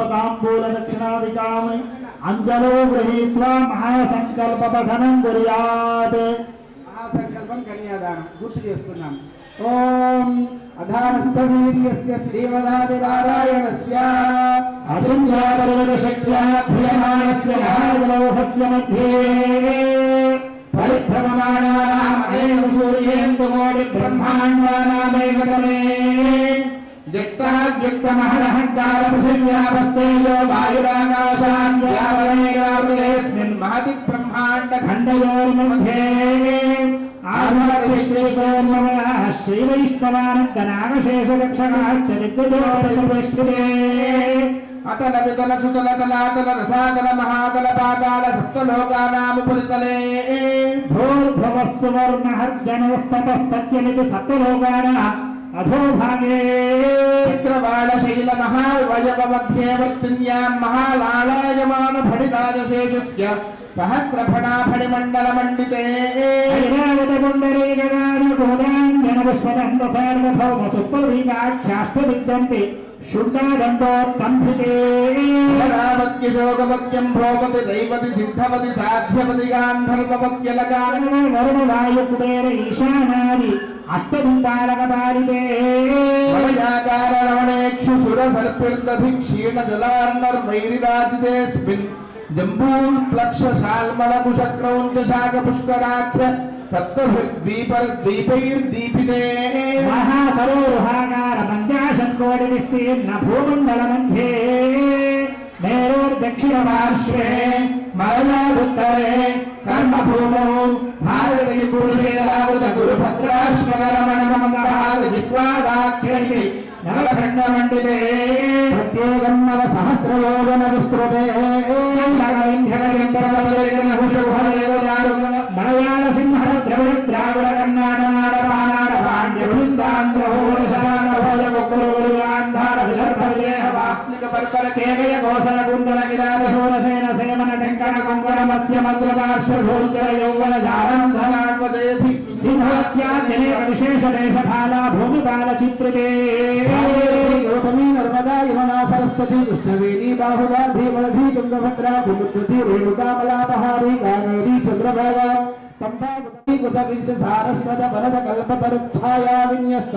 పుష్పకాంబూల దక్షిణాదికామి అంజలో గృహీత్వా మహాసంకల్ప పఠనం కుర్యాత్ మహాసంకల్పం కన్యాదానం గుర్తు చేస్తున్నాం. ఓం అధానంతవీర్యస్య శ్రీమదాదినారాయణస్య అసంఖ్యాపరిమిత శక్త్యా ప్రియమాణస్య మహాజలోహస్య మధ్యే పరిభ్రమమాణానాం అనేన సూర్యేందుకోటి బ్రహ్మాండానామేకతమే ृथिव्यापस्तेयो वायुराकाशान्यावरणेयावृतेऽस्मिन् महति ब्रह्माण्डखण्डयोर्ममध्ये आधारश्रेष्ठोर्मयाः श्रीवैष्णवानन्दनामशेषरक्षणाच्चरित्रोपरिवेष्टिते अतल वितल सुतल तलातल रसातल महातल पाताल सप्तलोकानामुपरितले भूर्भवस्तु वर्णहर्जनस्तपस्तज्ञनिति सप्तलोकानाः అధోభాగే చక్రవాళ శైల మహావయవ మధ్యే వర్తిన్యాం మహాలాళాయమాన ఫణిరాజశేషస్య సహస్రఫణా ఫణిమండల మండితే ఐరావత పుండరీకగానుకోదాంజన పుష్పదంత సార్వభౌమ సుప్రదీకాఖ్యాష్టదిగ్దంతి శుండాదండోత్తంభితే రామత్యశోకవత్యం భోగతి దైవతి సిద్ధవతి సాధ్యవతి గాంధర్వపత్యలగాన వరుణవాయు కుబేర ఈశానాది వలయాకార రమణేక్షు సుర సర్పిర్దధి క్షీణ జలార్ణర్వైరిరాజితేస్మిన్ జంబూల్ ప్లక్ష శాల్మల కుశక్రౌంచ శాఖ పుష్కరాఖ్య సప్తద్వీపర్ ద్వీపైర్దీపితే మహాసరోహాకార పంచాశత్కోటి విస్తీర్ణ భూమండల మధ్యే మేరోర్దక్షిణ పార్శ్వే మరలాదుత్తరే కర్మభూమౌ భారతి పురుషేరావృత గురుభద్రాశ్వరమణ జిహ్వాదాఖ్యైతి నవఖండమండితే ఆత్మిక పర్పర కేవయ కోసల కుందల విరాజ శూరసేన సేమన టెంకణ కొంకణ మత్స్య మంత్ర పార్శ్వ ధూర్ధర యౌవన జారాంధరాత్మజేధి విశేష దేశపాల భూమిపాల చిత్రితే గౌతమి నర్మదా యమునా సరస్వతి కృష్ణవేణి బాహుగా భీమళధి తుంగభద్ర రేణుకామలాపహారి కృత సారస్వత వరద కల్పతరుఛాయా విన్యస్త.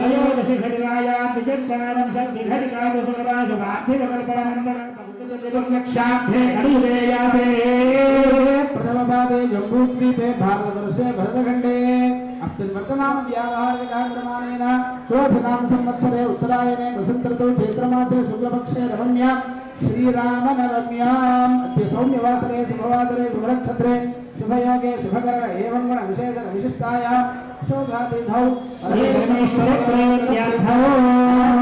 त्रयोदशि घटिकायां विजन्तानं षड्विघटिकासु सुगदासु पार्थिवकल्पनानन्दरक्षाभ्ये घटिवेयाते प्रथमपादे जम्बूद्वीपे भारतवर्षे भरतखण्डे अस्मिन् वर्तमानव्यावहारिकाक्रमाणेन शोभनां संवत्सरे उत्तरायणे वसन्तऋतौ चैत्रमासे शुक्लपक्षे रमण्यां श्रीरामनवम्याम् अद्य सौम्यवासरे शुभवासरे शुभनक्षत्रे शुभयोगे शुभकरण एवं गुण विशेषण विशिष्टायां शोभातिथौ श्रीगणेश्वरत्रयोदयार्थौ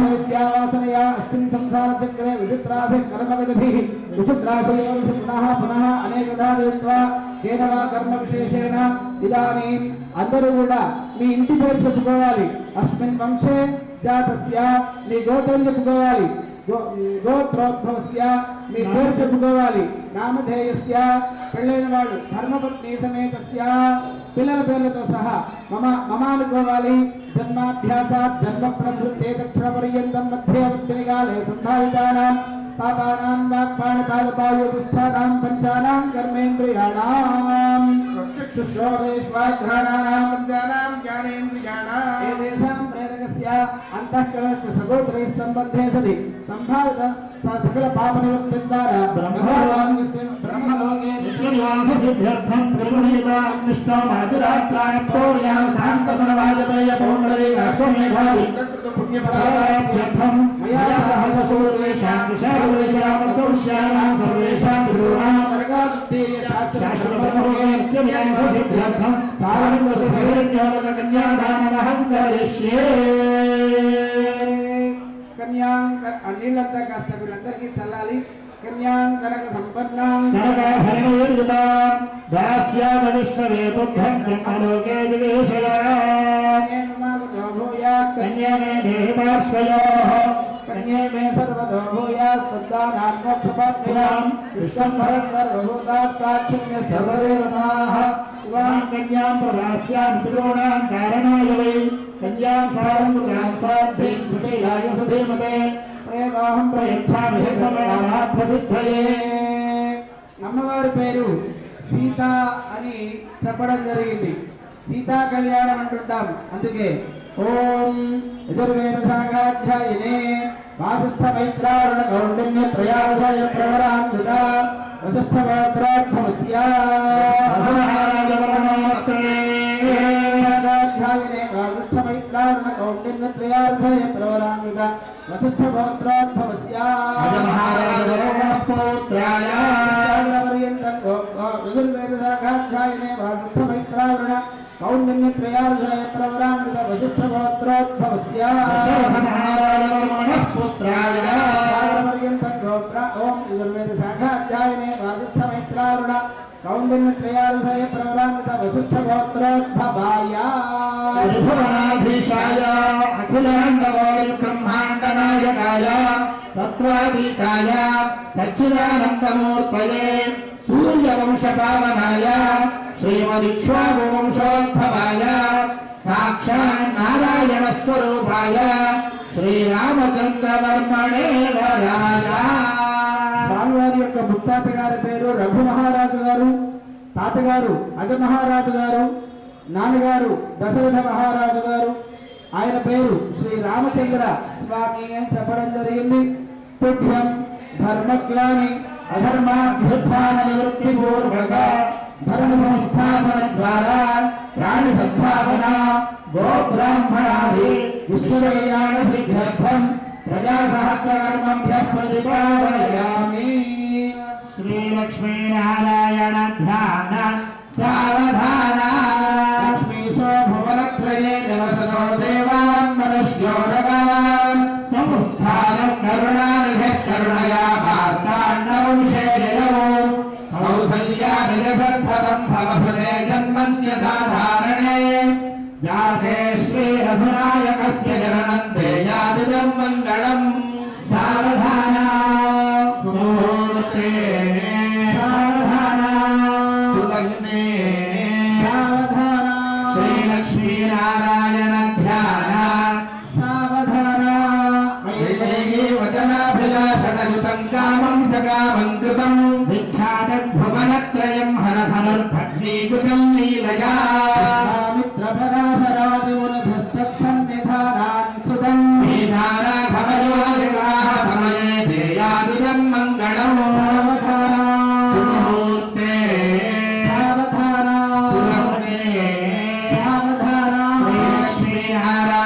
विद्यावासनया अस्मिन् संसारचक्रे विचित्राभिः कर्मगतिभिः विचित्राशयो पुनः पुनः अनेकधा दत्वा కేన వా కర్మ విశేషేణ ఇదానీం అందరూ కూడా మీ ఇంటి పేరు చెప్పుకోవాలి అస్మిన్ వంశే జాతస్య మీ గోత్రం చెప్పుకోవాలి గో- గోత్రోద్భవస్య మీ పేరు చెప్పుకోవాలి నామధేయస్య పెళ్ళైన వాళ్ళు ధర్మపత్ని సమేతస్య. పిల్లల పేర్లతో సహా మమ మమ అనుకోవాలి జన్మాభ్యాసాత్ జన్మ ప్రవృత్తే దక్షిణ పర్యంతం మధ్య వృత్తినికాలే సంభావితానాం. పాపానాం వాక్పాణిపాదపాయోపుస్థానాం పంచానాం కర్మేంద్రియాణాం. చక్షుశ్రోత్రేష్వాఘ్రాణానాం పంచానాం జ్ఞానేంద్రియాణాం. ప్రేరకస్య? అంతఃకరణస్య సగోత్రైः సంబంధే సది. సంభావిత सकल पाप निवृत्ति द्वारा ब्रह्मलोके विष्णुवांस सिद्ध्यर्थं प्रगुणीता अग्निष्टम आदिरात्राय पौर्यां शांत मनवाजपेय पौंडरी अश्वमेधा पुण्यफलाभ्यर्थं मया सहस सूर्येषां दिशावृषां कौश्यानां सर्वेषां गुरूणां शाश्वतमोगे सिद्ध्यर्थं सारं कन्यादानमहं करिष्ये క- నీళ్ళంతా కాస్త వీళ్ళందరికీ చల్లాలి కన్యాం కనక సంపన్నాం కనకభరణీర్యుతాం దాస్యామవిష్ణవే తుభ్యం బ్రహ్మలోకే జిగేషయా కన్యేమాగతో భూయాత్ కన్యా మే దేహి పార్శ్వయోః కన్యే మే సర్వతో భూయాత్ తద్దానాన్ మోక్షపాప్యాం విశ్వం భరత్ సర్వభూతాత్ సాక్షిణ్య సర్వదేవతాః ఇవాం కన్యాం ప్రదాస్యాం పితॄణాం కారణాయ వై కన్యాం సారం కృతాం సాధ్యం సుశీలాయ సుధీమతే ప్రేదాహం ప్రయచ్ఛామి సిద్ధమేనార్థసిద్ధయే అమ్మవారి పేరు సీత అని చెప్పడం జరిగింది. సీతా కళ్యాణం అంటుంటాం. అందుకే ఓం యజుర్వేద శాఖాధ్యాయినే వాసిష్ఠ మైత్రారుణ కౌండిన్య త్రయావిషయ ప్రవరాన్విత వశిష్ఠ గోత్రోద్భవస్య కౌండిన్య త్రయావిషయ ప్రవరాన్విత వశిష్ఠ గోత్రోద్భవస్య యజుర్వేదశాఖాధ్యాయనే వాసిష్ఠమైత్రావరణ కౌండిన్యత్రయార్జయ ప్రవరాన్విత వశిష్ఠగోత్రోద్భవస్య సాగరపర్యంతం గోత్ర ఓం యజుర్వేదశాఖాధ్యాయనే వాసిష్ఠమైత్రావరణ కౌండిన్యత్రయార్జయ ప్రవరాన్విత వశిష్ఠగోత్రోద్భవాయ త్రిభువనాధీశాయ అఖిలాండకోటి బ్రహ్మాండనాయకాయ తత్వాతీతాయ సచ్చిదానందమూర్తయే సూర్యవంశపావనాయ శ్రీమదిక్ష్వాగువంశోద్భవాయ సాక్షాన్ నారాయణ స్వరూపాయ శ్రీరామచంద్రవర్మణే వరాయ. స్వామివారి యొక్క ముత్తాత గారి పేరు రఘు మహారాజు గారు తాతగారు అజ మహారాజు గారు నాన్నగారు దశరథ మహారాజు గారు. ఆయన పేరు శ్రీ రామచంద్ర స్వామి అని చెప్పడం జరిగింది. పుణ్యం ధర్మగ్లాని అధర్మాభ్యుత్థాన నివృత్తి పూర్వక ధర్మ సంస్థాపన ద్వారా ప్రాణి సంస్థాపన గోబ్రాహ్మణాది విశ్వకళ్యాణ సిద్ధ్యర్థం. ప్రజా సహస్రకర్మభ్య ప్రతిపాదయామి శ్రీలక్ష్మీనారాయణ ధ్యాన సావధాన లక్ష్మీశో భువనత్రయే నివసతో దేవాన్ మనుష్యోరగాన్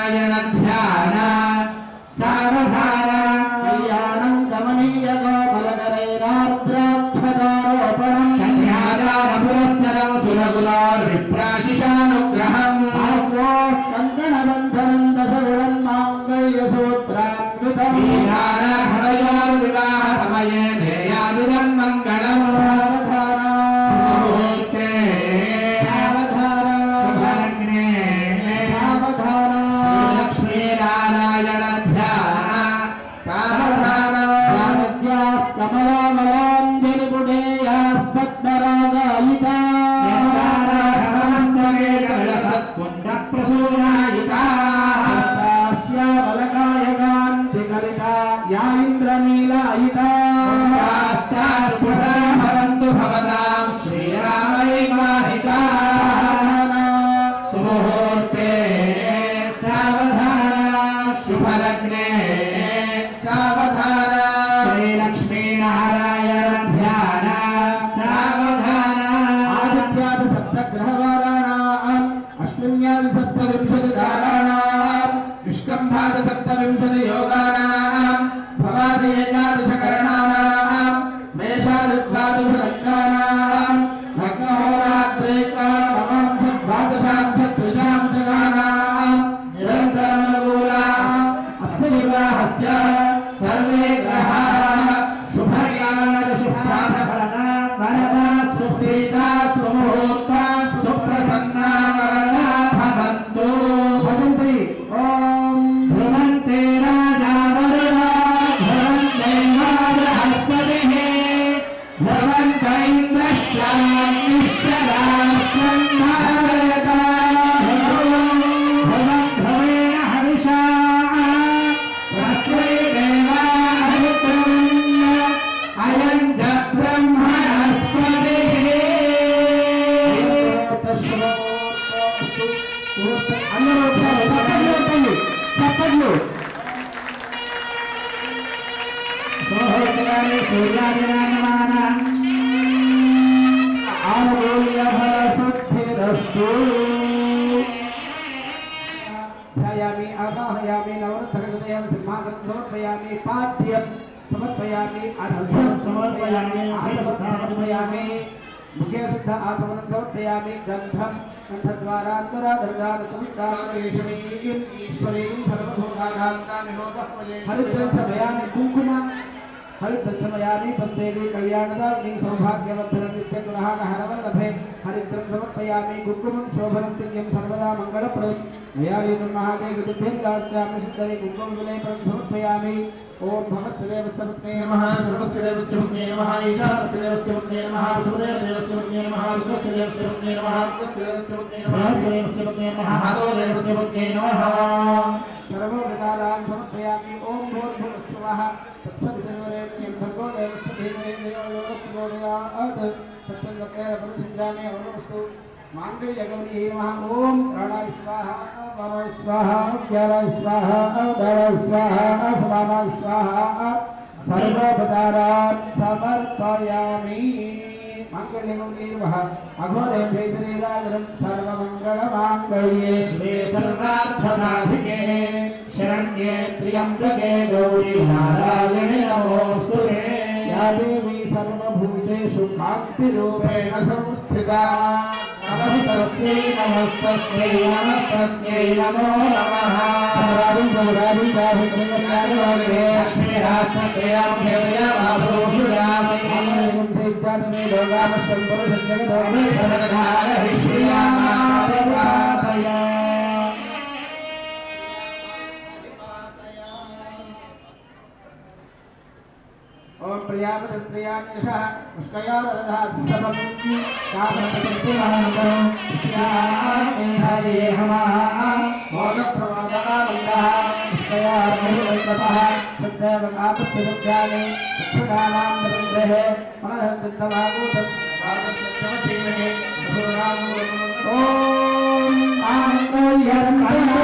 శ్రీలక్ష్మీనారాయణ ధ్యాన శుభలగ్నే సావధాన విగ్రహస్య సర్వే గ్రహాః శుభయాన సమర్పయామి అర్ఘ్యం సమర్పయామి ఆచమర్పయామి ముఖే సిద్ధ ఆచమనం సమర్పయామి గంధం హరిద్రంచమయాని కుంకుమ హరిద్రంచమయాని తందేవి కళ్యాణదాని సౌభాగ్యవర్ధన నిత్యగ్రహాణ హరవల్లభే హరిద్రం సమర్పయామి కుంకుమం శోభనంతిన్యం సర్వదా మంగళప్రదం మయాలి మహాదేవి దుర్భ్యం దాస్యామి సిద్ధరి కుంకుమ విలేపరం సమర్పయామి ओम भगवस्यदेव सर्वज्ञे नमः, सर्वस्यदेव सर्वज्ञे नमः, ईशानस्यदेव सर्वज्ञे नमः विष्णुदेवदेव सर्वज्ञे नमः, दुर्गस्यदेव सर्वज्ञे नमः दुर्गस्यदेव सर्वज्ञे नमः सर्वदेव सर्वज्ञे नमः, माधवदेव सर्वज्ञे नमः। सर्वविकारान् समर्पयामि। ओम भूर्भुवः स्वः तत्सवितुर्वरेण्यं भर्गो देवस्य धीमहि धियो यो प्रचोदयात् सत्यं वक्रे वरुणसञ्जामे वरुणस्तु अवनमस्तु माङ्गल्यगौरी नमः ॐ प्राणाय स्वाहा वाराय स्वाहा व्याराय स्वाहा उदाराय स्वाहा समानाय स्वाहा सर्वोपकारान् समर्पयामि माङ्गल्यगौरी नमः अघोरेभ्यै शरीराजरं सर्वमङ्गलमाङ्गल्ये श्री सर्वार्थसाधिके शरण्ये त्र्यम्बके गौरी नारायणे नमोऽस्तुते या देवी సర్వేషు కాంతి రూపేణ సంస్థిత నమస్తస్యై నమస్తస్యై నమస్తస్యై నమో నమః రాజు రాజు ప్రియాపతి స్త్రియాన్యషః పుష్కయో దదధాత్ సమం కామప్రతిష్ఠిమానందం మోదప్రమాదానందः పుష్కయార్మహివైకపः శుద్ధేవకాపస్తిరుద్యాని శిక్షకానాం ప్రతిగ్రహే మనః ఓం ఆంగోయర్కణానేన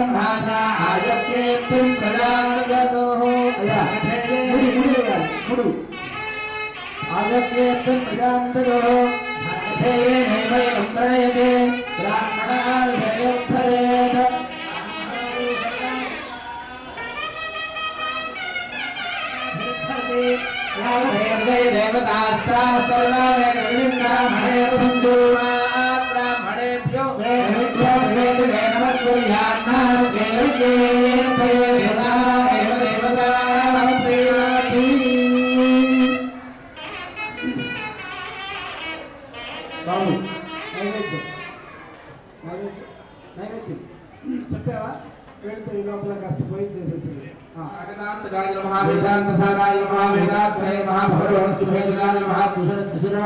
ब्रह्मासा आयत्ते तुम प्रजागतो हो मुड़ी मुड़ी होगा मुड़ी। आयत्ते तुम प्रजागतो हो अथेये नैवयं प्रणयते। ब्राह्मणः विषयं फलेत देवतास्ता सर्वा वेदविन्दः महेरसन्तु నమస్కుర్యాన్నాస్తే దేవతా నమః వేదాంతసారాయ నమః వేదాత్రయ నమః భగవత్సుభేదాయ నమః కుశలద్విషరః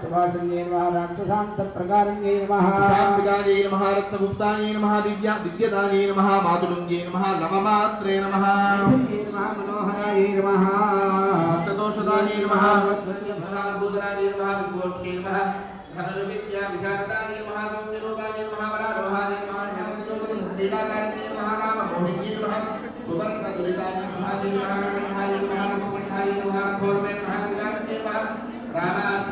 సుభాషణ్యే నమః రాక్షసాంత ప్రకారణ్యే నమః శాంతిగాయ నమః రత్నగుప్తాయ నమః దివ్య దివ్యదాయ నమః మాతులుంగే నమః లమమాత్రే నమః నమః మనోహరాయ నమః భక్తదోషదాయ నమః భూతరాయ నమః విభోష్ణే నమః ధనరువిద్యా విశారదాయ నమః సౌమ్యరూపాయ నమః వరారోహాయ నమః హేమంతోదీలాయ నమః كما